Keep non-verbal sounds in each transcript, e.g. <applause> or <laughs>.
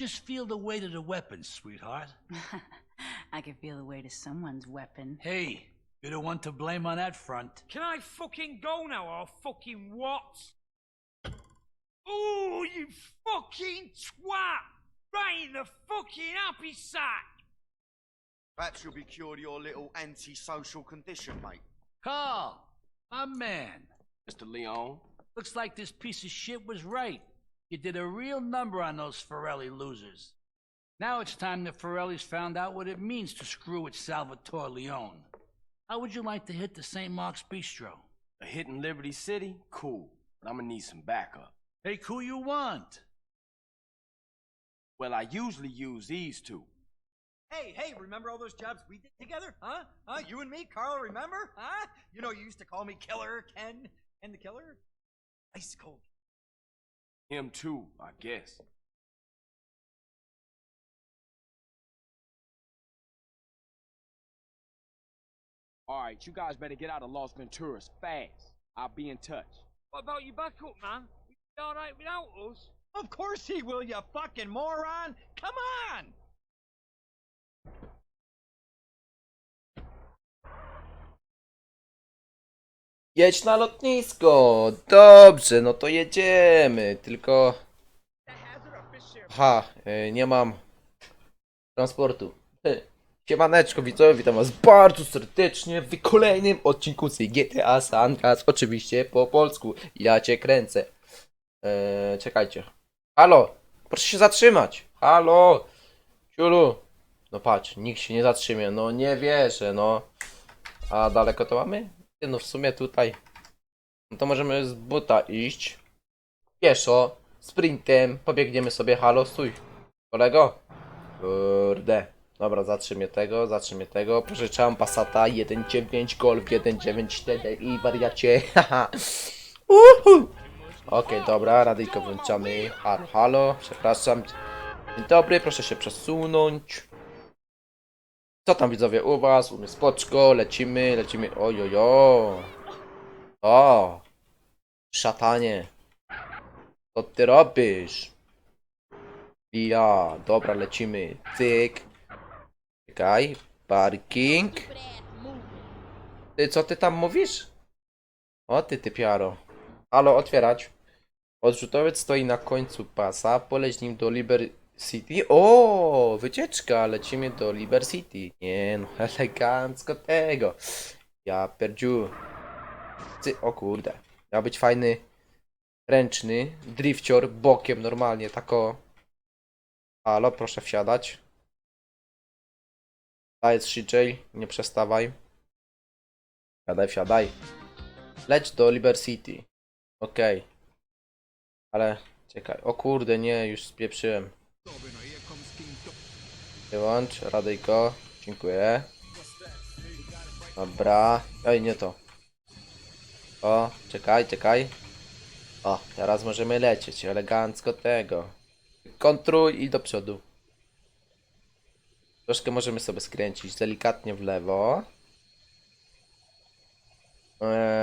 Just feel the weight of the weapon, sweetheart. <laughs> I can feel the weight of someone's weapon. Hey, you're the one to blame on that front. Can I fucking go now or fucking what? Oh, you fucking twat! Right in the fucking happy sack! Perhaps you'll be cured of your little antisocial condition, mate. Carl, my man. Mr. Leon. Looks like this piece of shit was right. You did a real number on those Forelli losers. Now it's time the Forellis found out what it means to screw with Salvatore Leone. How would you like to hit the St. Mark's Bistro? A hit in Liberty City? Cool. But I'm gonna need some backup. Take who you want. Well, I usually use these two. Hey, hey, remember all those jobs we did together? Huh? Huh? You and me, Carl, remember? Huh? You know, you used to call me Killer Ken and the Killer? Ice cold. Him too, I guess. Alright, you guys better get out of Los Venturas fast. I'll be in touch. What about your backup, man? You be alright without us? Of course he will, you fucking moron! Come on! Jedź na lotnisko! Dobrze, no to jedziemy. Tylko. Ha, y, nie mam transportu. Y, Siemaneczko widzowie, witam was bardzo serdecznie w kolejnym odcinku z GTA San Andreas, oczywiście po polsku. Ja cię kręcę. E, czekajcie. Halo, proszę się zatrzymać. Halo, Siulu. No patrz, nikt się nie zatrzymie, no nie wierzę, no. A daleko to mamy? No w sumie tutaj. No to możemy z buta iść. Pieszo, sprintem, pobiegniemy sobie. Halo, stój. Kolego? Kurde. Dobra, zatrzymię tego, zatrzymię tego. Pożyczam Passata 1.9 Golf 1.9 i wariacie. <laughs> Haha. Uhu. Okej, dobra, radyjko włączamy. Halo, halo, przepraszam. Dzień dobry, proszę się przesunąć. Co tam widzowie u was? U mnie spoczko, lecimy, lecimy. Ojojo. O. Szatanie. Co ty robisz? Ja, dobra, lecimy. Cyk. Czekaj. Parking. Ty, co ty tam mówisz? O ty, ty piaro. Halo, otwierać. Odrzutowiec stoi na końcu pasa. Poleć nim do Liber City. O, wycieczka. Lecimy do Liber City. Nie no, <laughs> elegancko tego. Ja perdziu. Ty, o kurde. Miał być fajny, ręczny, drifcior, bokiem normalnie, tako. Halo, proszę wsiadać. Daj szybciej, nie przestawaj. Wsiadaj, wsiadaj. Leć do Liber City. Okej. Ale, czekaj. O kurde, nie, już spieprzyłem. Wyłącz, radyjko. Dziękuję. Dobra. Ej, nie to. O, czekaj, czekaj. O, teraz możemy lecieć. Elegancko tego. Kontruj i do przodu. Troszkę możemy sobie skręcić delikatnie w lewo.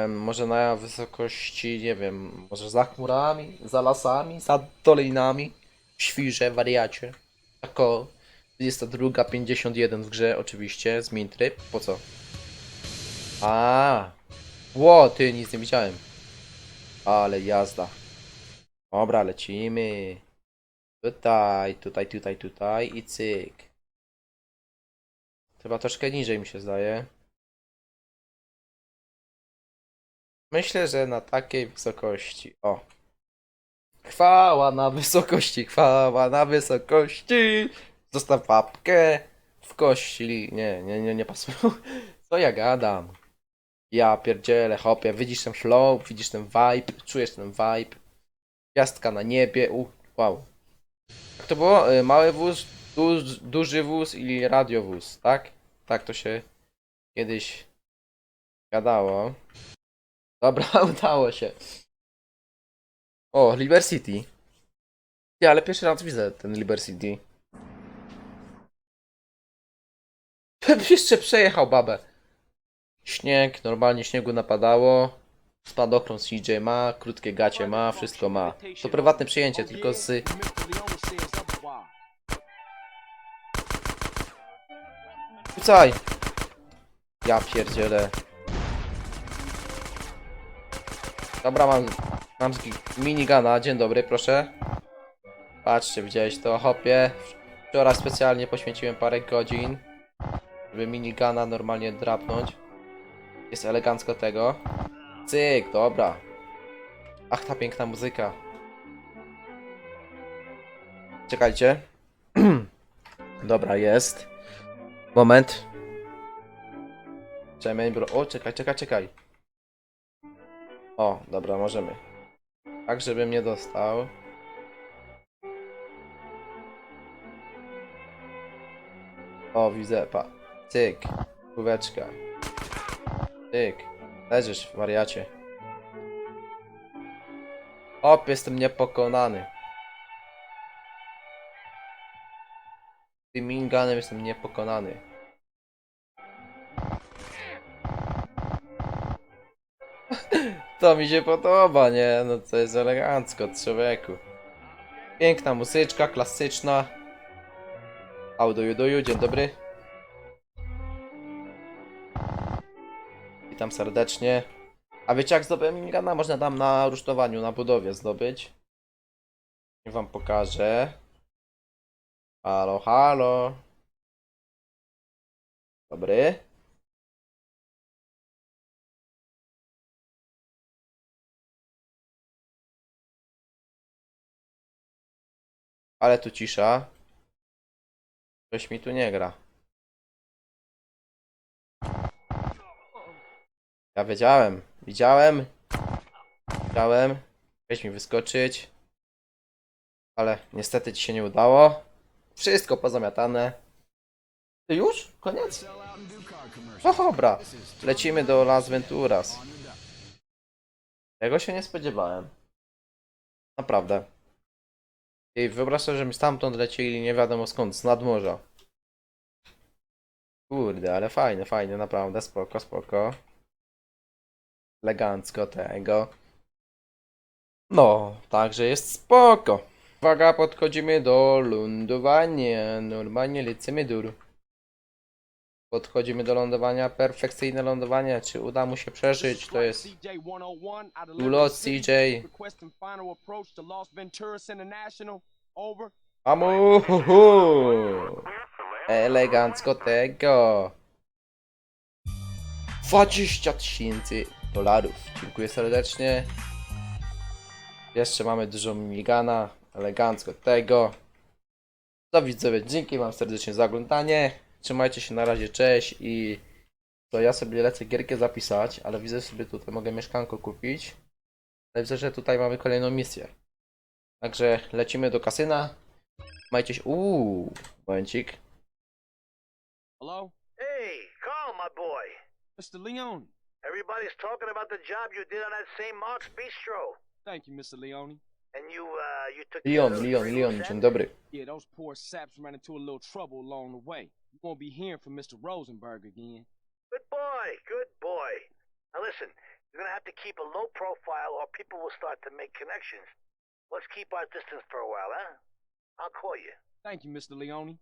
Może na wysokości, nie wiem, może za chmurami, za lasami, za dolinami. Świrze, wariacie. Tako 22.51 w grze oczywiście, zmień tryb. Po co? A, Ło, ty, nic nie widziałem. Ale jazda. Dobra, lecimy. Tutaj, tutaj, tutaj, tutaj i cyk. Chyba troszkę niżej mi się zdaje. Myślę, że na takiej wysokości. O. Chwała na wysokości, chwała na wysokości. Zostaw łapkę w kości. Nie, nie, nie, nie pasuje. Co ja gadam? Ja pierdzielę, hopie, widzisz ten flow, widzisz ten vibe, czujesz ten vibe. Gwiazdka na niebie, u, wow. Jak to było? Y, Mały wóz, duż, duży wóz i radiowóz, tak? Tak to się kiedyś gadało. Dobra, <laughs> udało się. O, Liber City. Ja, ale pierwszy raz widzę ten Liber City. <laughs> Jeszcze przejechał babę. Śnieg, normalnie śniegu napadało. Spadochron CJ ma, krótkie gacie ma, wszystko ma. To prywatne przyjęcie, tylko z... Rzucaj! Ja pierdzielę. Dobra, mam mam zgi- minigana, dzień dobry, proszę. Patrzcie, widziałeś to, hopie. Wczoraj specjalnie poświęciłem parę godzin, żeby minigana normalnie drapnąć. Jest elegancko tego. Cyk, dobra. Ach, ta piękna muzyka. Czekajcie. <clears throat> dobra, jest. Moment. Czekaj. O, czekaj, czekaj, czekaj. O, dobra, możemy. Tak, żebym nie dostał. O, widzę, pa. Cyk. Kóweczka. Cyk. Leżysz, wariacie. Op, jestem niepokonany. Tym minganem jestem niepokonany. To mi się podoba, nie? No to jest elegancko, człowieku. Piękna muzyczka, klasyczna. How do you do you? Dzień dobry. Witam serdecznie. A wiecie jak zdobyłem minigana? Można tam na rusztowaniu, na budowie zdobyć. I wam pokażę. Halo, halo. Dobry. Ale tu cisza. Ktoś mi tu nie gra. Ja wiedziałem, widziałem. Widziałem. Weź mi wyskoczyć. Ale niestety ci się nie udało. Wszystko pozamiatane. Ty już? Koniec? No dobra. Lecimy do Las Venturas. Tego się nie spodziewałem. Naprawdę. I wyobraź sobie, że mi stamtąd lecieli nie wiadomo skąd, z nadmorza. Kurde, ale fajne, fajne, naprawdę, spoko, spoko. Elegancko tego. No, także jest spoko. Uwaga, podchodzimy do lądowania. Normalnie lecimy dur. Podchodzimy do lądowania, perfekcyjne lądowanie. Czy uda mu się przeżyć? To jest Ulot CJ. Amu! Elegancko tego. 20 tysięcy dolarów. Dziękuję serdecznie. Jeszcze mamy dużo migana. Elegancko tego. To widzowie, dzięki wam serdecznie za oglądanie. Trzymajcie się na razie, cześć i to ja sobie lecę gierkę zapisać, ale widzę sobie tutaj mogę mieszkanko kupić. Ale widzę, że tutaj mamy kolejną misję. Także lecimy do kasyna. Majcie się. Uuu, momencik. Hello? Hey, Carl, my boy. Mr. Leone. Everybody's talking about the job you did on that St. Mark's Bistro. Thank you, Mr. Leone. And you, uh, you took Leon, Leon, Leon, dzień dobry. Yeah, those poor saps ran into a little trouble along the way. You won't be hearing from Mr. Rosenberg again. Good boy, good boy. Now listen, you're gonna have to keep a low profile or people will start to make connections. Let's keep our distance for a while, huh? I'll call you. Thank you, Mr. Leone.